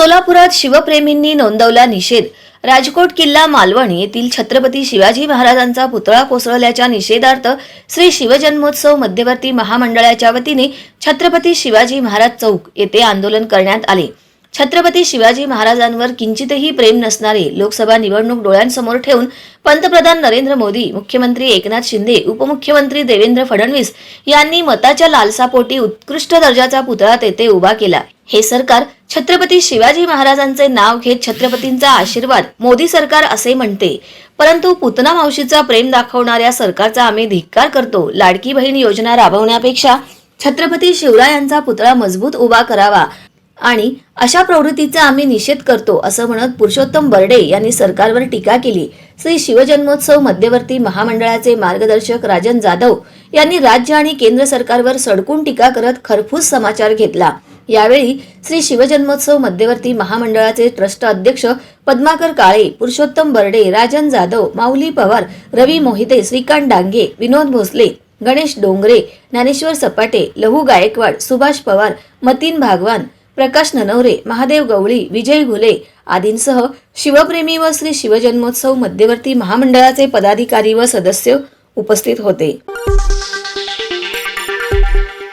सोलापुरात शिवप्रेमींनी नोंदवला निषेध. राजकोट किल्ला मालवण येथील छत्रपती शिवाजी महाराजांचा पुतळा कोसळल्याच्या निषेधार्थ श्री शिवजन्मोत्सव मध्यवर्ती महामंडळाच्या वतीने छत्रपती शिवाजी महाराज चौक येथे आंदोलन करण्यात आले. छत्रपती शिवाजी महाराजांवर किंचितही प्रेम नसणारे लोकसभा निवडणूक डोळ्यांसमोर ठेवून पंतप्रधान नरेंद्र मोदी मुख्यमंत्री एकनाथ शिंदे उपमुख्यमंत्री देवेंद्र फडणवीस यांनी मताच्या लालसापोटी उत्कृष्ट दर्जाचा पुतळा तेथे उभा केला. हे सरकार छत्रपती शिवाजी महाराजांचे नाव घेत छत्रपतींचा आशीर्वाद मोदी सरकार असे म्हणते. परंतु पुतना मावशीचा प्रेम दाखवणाऱ्या सरकारचा आम्ही धिक्कार करतो. लाडकी बहीण योजना राबवण्यापेक्षा छत्रपती शिवरायांचा पुतळा मजबूत उभा करावा आणि अशा प्रवृत्तीचा आम्ही निषेध करतो असं म्हणत पुरुषोत्तम बर्डे यांनी सरकारवर टीका केली. श्री शिवजन्मोत्सव मध्यवर्ती महामंडळाचे मार्गदर्शक राजन जाधव यांनी राज्य आणि केंद्र सरकारवर सडकून टीका करत खरफूस समाचार घेतला. यावेळी श्री शिवजन्मोत्सव मध्यवर्ती महामंडळाचे ट्रस्ट अध्यक्ष पद्माकर काळे पुरुषोत्तम बर्डे राजन जाधव माऊली पवार रवी मोहिते श्रीकांत डांगे विनोद भोसले गणेश डोंगरे ज्ञानेश्वर सपाटे लहू गायकवाड सुभाष पवार मतीन भागवान प्रकाश ननवरे महादेव गवळी विजय घुले आदींसह शिवप्रेमी व श्री शिवजन्मोत्सव मध्यवर्ती महामंडळाचे पदाधिकारी व सदस्य उपस्थित होते.